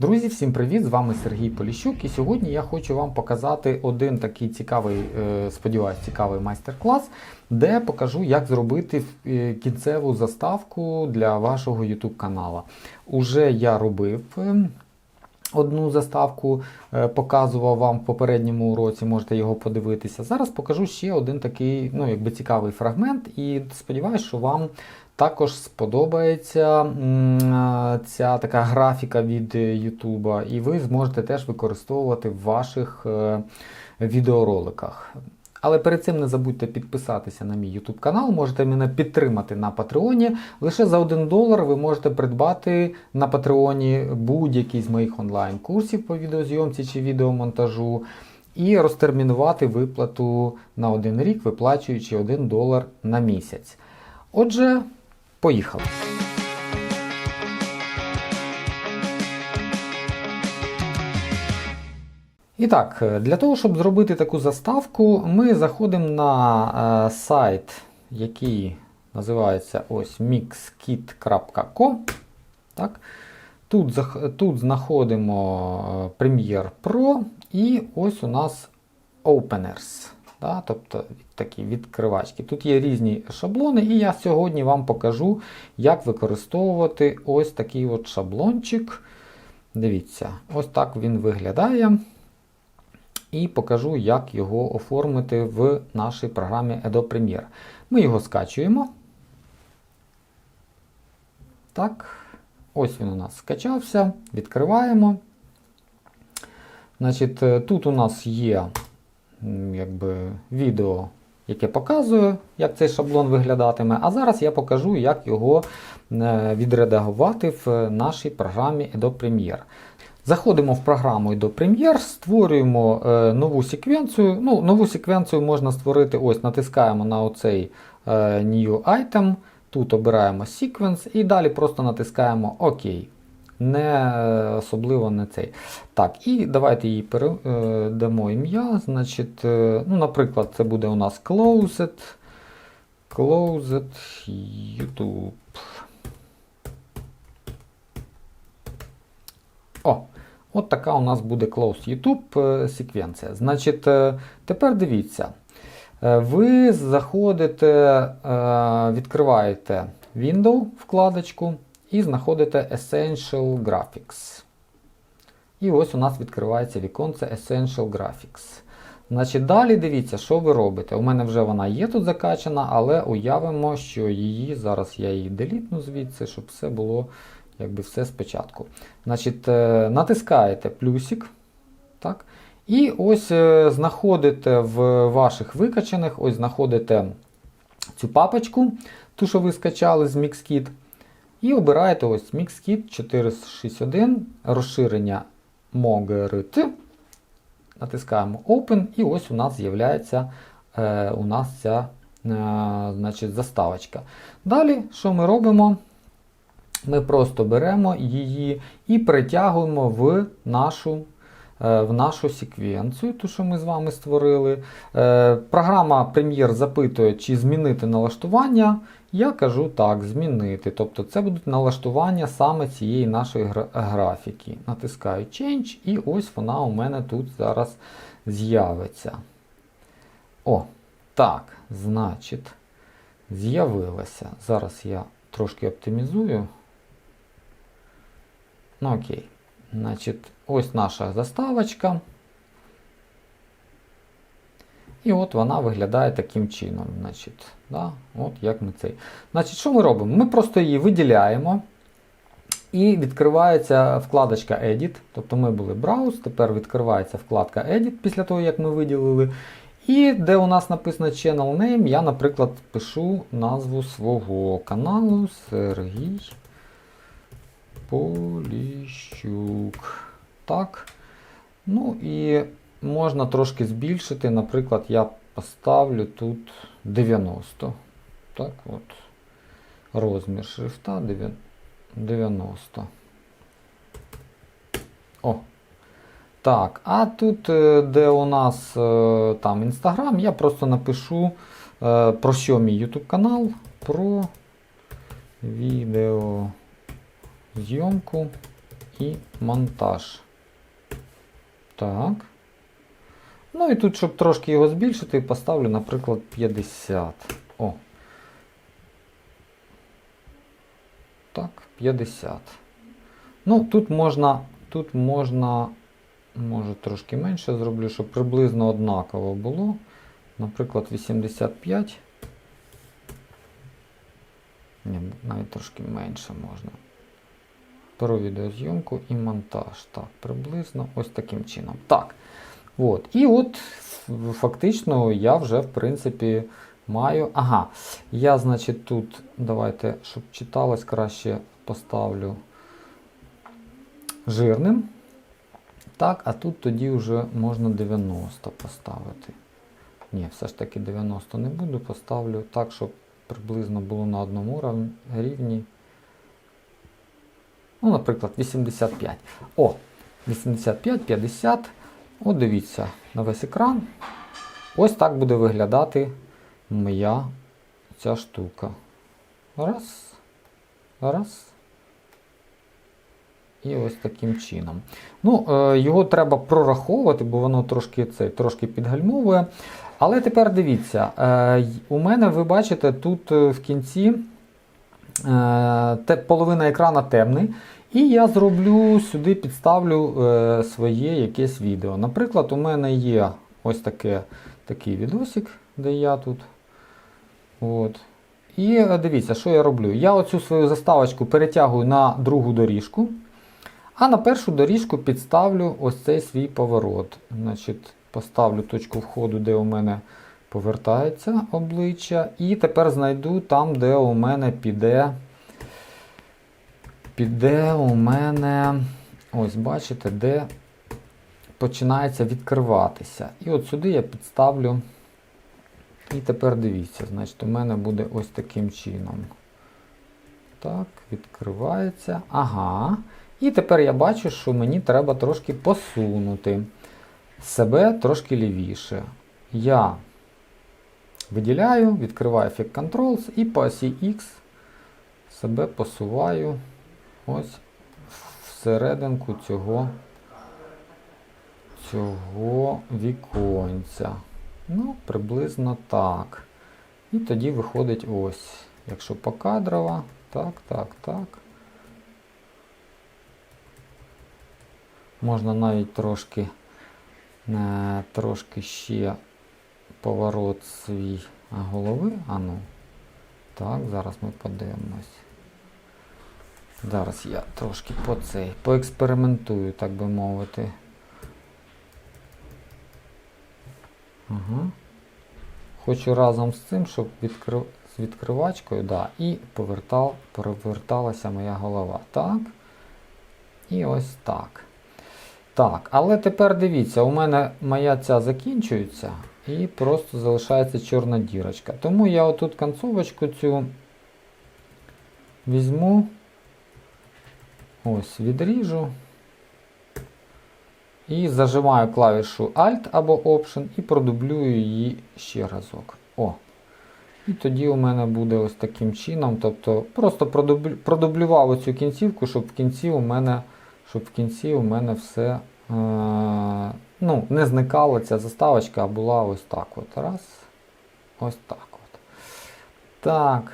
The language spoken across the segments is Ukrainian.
Друзі, всім привіт! З вами Сергій Поліщук. І сьогодні я хочу вам показати один такий цікавий, е, сподіваюсь, цікавий майстер-клас, де покажу, як зробити е, кінцеву заставку для вашого YouTube канала. Уже я робив. е, Одну заставку показував вам в попередньому уроці, можете його подивитися. Зараз покажу ще один такий ну, якби цікавий фрагмент, і сподіваюся, що вам також сподобається ця така графіка від Ютуба, і ви зможете теж використовувати в ваших е, відеороликах. Але перед цим не забудьте підписатися на мій YouTube канал, можете мене підтримати на Патреоні. Лише за 1 долар ви можете придбати на Патреоні будь-який з моїх онлайн-курсів по відеозйомці чи відеомонтажу. І розтермінувати виплату на один рік, виплачуючи 1 долар на місяць. Отже, поїхали. І так, е, для того, щоб зробити таку заставку, ми заходимо на е, сайт, який називається ось mixkit.com. Так. Тут, тут знаходимо е, Premiere Pro і ось у нас Openers. Да, тобто такі відкривачки. Тут є різні шаблони, і я сьогодні вам покажу, як використовувати ось такий от шаблончик. Дивіться, ось так він виглядає. І покажу, як його оформити в нашій програмі Adobe Premiere. Ми його скачуємо. Так, ось він у нас скачався. Відкриваємо. Значить, е, Тут у нас є якби, відео, яке показує, як цей шаблон виглядатиме. А зараз я покажу, як його е, відредагувати в нашій програмі Adobe Premiere. Заходимо в програму Adobe Premiere, створюємо е, нову секвенцію. Ну, Нову секвенцію можна створити, ось натискаємо на оцей е, New Item, тут обираємо Sequence і далі просто натискаємо ОК. Не особливо не цей. Так, і давайте їй передамо ім'я. Значить, е, ну, Наприклад, це буде у нас Closed. Closed YouTube. О, от така у нас буде Close YouTube е, секвенція. Значить, е, тепер дивіться. Ви заходите, відкриваєте Window вкладочку і знаходите Essential Graphics. І ось у нас відкривається віконце Essential Graphics. Значить, далі дивіться, що ви робите. У мене вже вона є тут закачана, але уявимо, що її, зараз я її делітну звідси, щоб все було якби все спочатку. Значить, е, натискаєте плюсик. Так? І ось е, знаходите в ваших викачаних, ось знаходите цю папочку, ту, що ви скачали з MixKit. І обираєте ось MixKit 461, розширення MOGRT. Натискаємо Open, і ось у нас з'являється е, у нас ця е, значить, заставочка. Далі, що ми робимо? Ми просто беремо її і перетягуємо в нашу е, в нашу секвенцію, ту, що ми з вами створили. Е, Програма Premiere запитує, чи змінити налаштування. Я кажу так, змінити. Тобто це будуть налаштування саме цієї нашої графіки. Натискаю Change, і ось вона у мене тут зараз з'явиться. О, так, значить, з'явилася. Зараз я трошки оптимізую. Ну окей. Значить, ось наша заставочка. І от вона виглядає таким чином. Значить, да, от як ми цей. Значить, що ми робимо? Ми просто її виділяємо. І відкривається вкладочка Edit. Тобто ми були Browse, тепер відкривається вкладка Edit після того, як ми виділили. І де у нас написано Channel Name, я, наприклад, пишу назву свого каналу Сергій Поліщук. Так. Ну і можна трошки збільшити. Наприклад, я поставлю тут 90. Так, от. Розмір шрифта 90. О. Так, а тут, е, де у нас е, там Інстаграм, я просто напишу е, про що мій YouTube канал, про відео зйомку і монтаж. Так. Ну і тут, щоб трошки його збільшити, поставлю, наприклад, 50. О. Так, 50. Ну, тут можна, тут можна, може трошки менше зроблю, щоб приблизно однаково було. Наприклад, 85. Ні, навіть трошки менше можна. Про відеозйомку і монтаж. Так, приблизно ось таким чином. Так. От. І от фактично я вже, в принципі, маю. Ага. Я, значить, тут, давайте, щоб читалось, краще поставлю жирним. Так, а тут тоді вже можна 90 поставити. Ні, все ж таки 90 не буду, поставлю так, щоб приблизно було на одному рівні. Ну, наприклад, 85. О, 85, 50. От дивіться на весь екран. Ось так буде виглядати моя ця штука. Раз. Раз. І ось таким чином. Ну, е, Його треба прораховувати, бо воно трошки, це, трошки підгальмовує. Але тепер дивіться, е, у мене, ви бачите, тут е, в кінці те, половина екрана темний. І я зроблю сюди, підставлю е, своє якесь відео. Наприклад, у мене є ось таке, такий відосик, де я тут. От. І е, дивіться, що я роблю. Я оцю свою заставочку перетягую на другу доріжку, а на першу доріжку підставлю ось цей свій поворот. Значить, Поставлю точку входу, де у мене повертається обличчя. І тепер знайду там, де у мене піде. Піде у мене, ось бачите, де починається відкриватися. І от сюди я підставлю. І тепер дивіться, значить, у мене буде ось таким чином. Так, відкривається. Ага. І тепер я бачу, що мені треба трошки посунути себе трошки лівіше. Я виділяю, відкриваю Effect Controls і по осі X себе посуваю ось всерединку цього, цього віконця. Ну, приблизно так. І тоді виходить ось. Якщо покадрово, так, так, так. Можна навіть трошки, е, трошки ще поворот свій голови. А ну. Так, зараз ми подивимось. Зараз я трошки по цей, поекспериментую, так би мовити. Угу. Хочу разом з цим, щоб відкрив... з відкривачкою, да, і повертав, поверталася моя голова. Так. І ось так. Так, але тепер дивіться, у мене моя ця закінчується і просто залишається чорна дірочка. Тому я отут концовочку цю візьму, ось відріжу. І зажимаю клавішу Alt або Option і продублюю її ще разок. О. І тоді у мене буде ось таким чином. Тобто просто продублював оцю кінцівку, щоб в кінці у мене, щоб в кінці у мене все е, ну, не зникала ця заставочка, а була ось так. от. Раз. Ось так. от. Так.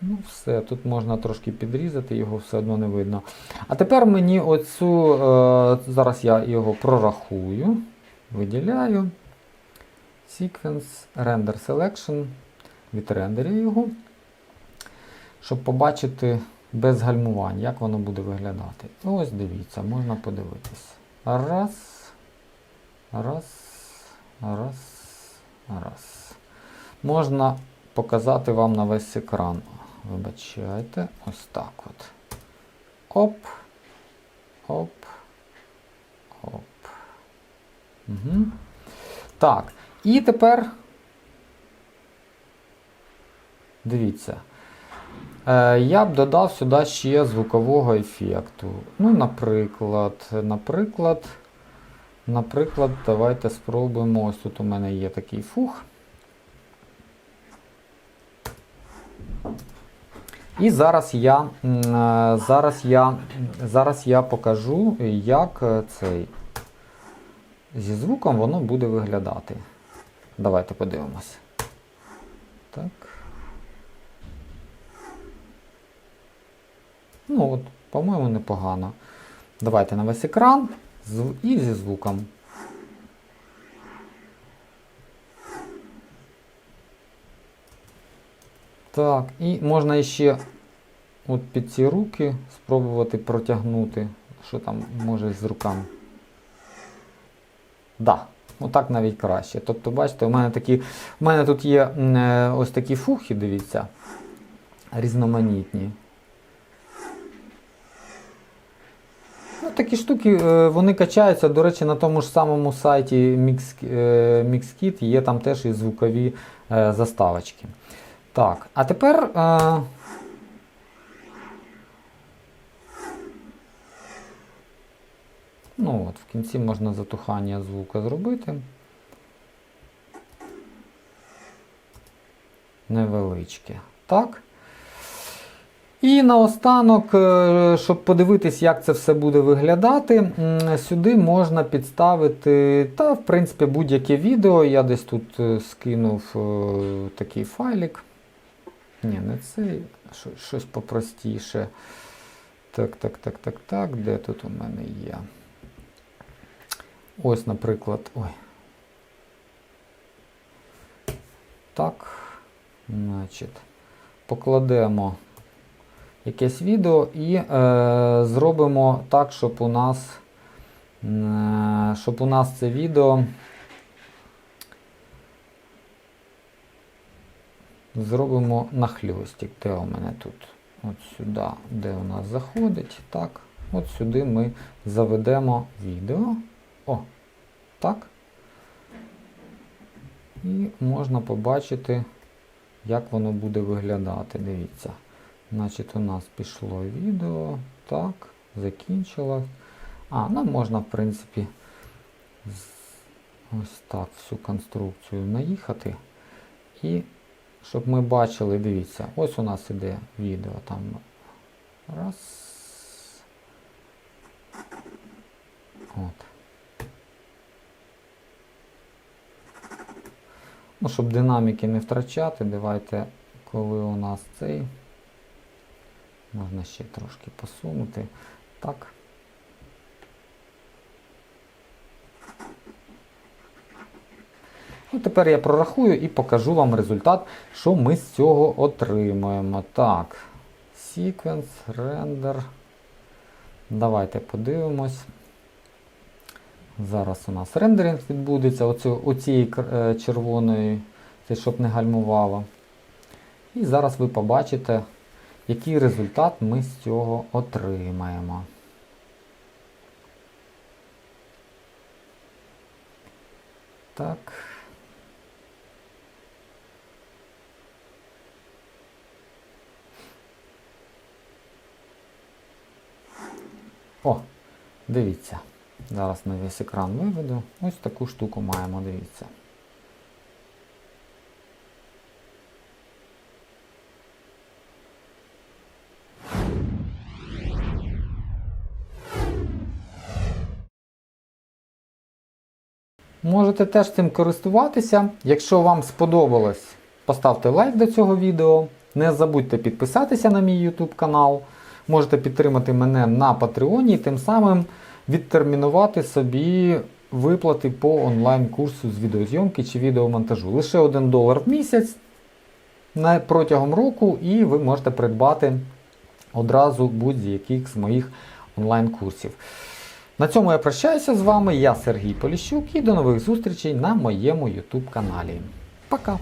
Ну, все, тут можна трошки підрізати, його все одно не видно. А тепер мені оцю, е, зараз я його прорахую, виділяю. Sequence Render Selection. Відрендерю його. Щоб побачити без гальмувань, як воно буде виглядати. Ось дивіться, можна подивитись. Раз. Раз. Раз. Раз. Можна показати вам на весь екран. Вибачайте, ось так от. Оп. Оп. Оп. Угу. Так. І тепер дивіться. Е, я б додав сюди ще звукового ефекту. Ну, наприклад, наприклад, наприклад, давайте спробуємо. Ось тут у мене є такий фух. І зараз я, е, зараз я, зараз я покажу, як е, цей зі звуком воно буде виглядати. Давайте подивимось. Так. Ну от, по-моєму, непогано. Давайте на весь екран і зі звуком. Так, і можна ще от під ці руки спробувати протягнути, що там може з руками. Да, отак навіть краще. Тобто, бачите, у мене такі, у мене тут є е, ось такі фухи, дивіться, різноманітні. Такі штуки е, вони качаються. До речі, на тому ж самому сайті е, MixKit є там теж і звукові е, заставочки. Так, а тепер. Ну от, в кінці можна затухання звука зробити. Невеличке. Так. І наостанок, е, щоб подивитись, як це все буде виглядати, сюди можна підставити, та, в принципі, будь-яке відео. Я десь тут е, скинув е, такий файлик. Ні, не цей, щось попростіше. Так, так, так, так, так. Де тут у мене є? Ось, наприклад. Ой. Так. Значить, покладемо якесь відео і е, зробимо так, щоб у нас, е, щоб у нас це відео зробимо на хльостик. Де у мене тут? От сюди, де у нас заходить. Так, от сюди ми заведемо відео. О, так. І можна побачити, як воно буде виглядати. Дивіться. Значить, у нас пішло відео. Так, закінчилось. А, ну можна, в принципі, ось так всю конструкцію наїхати. І щоб ми бачили, дивіться, ось у нас іде відео там. Раз. От. Ну, щоб динаміки не втрачати, давайте, коли у нас цей. Можна ще трошки посунути. Так. Ну, тепер я прорахую і покажу вам результат, що ми з цього отримаємо. Так. Sequence, render. Давайте подивимось. Зараз у нас рендеринг відбудеться оцю, оцієї е, червоної, це щоб не гальмувало. І зараз ви побачите, який результат ми з цього отримаємо. Так. О, дивіться. Зараз на весь екран виведу. Ось таку штуку маємо, дивіться. Можете теж цим користуватися. Якщо вам сподобалось, поставте лайк до цього відео. Не забудьте підписатися на мій YouTube канал. Можете підтримати мене на Патреоні і тим самим відтермінувати собі виплати по онлайн-курсу з відеозйомки чи відеомонтажу. Лише 1 долар в місяць протягом року, і ви можете придбати одразу будь-яких з моїх онлайн-курсів. На цьому я прощаюся з вами. Я Сергій Поліщук і до нових зустрічей на моєму YouTube каналі. Пока!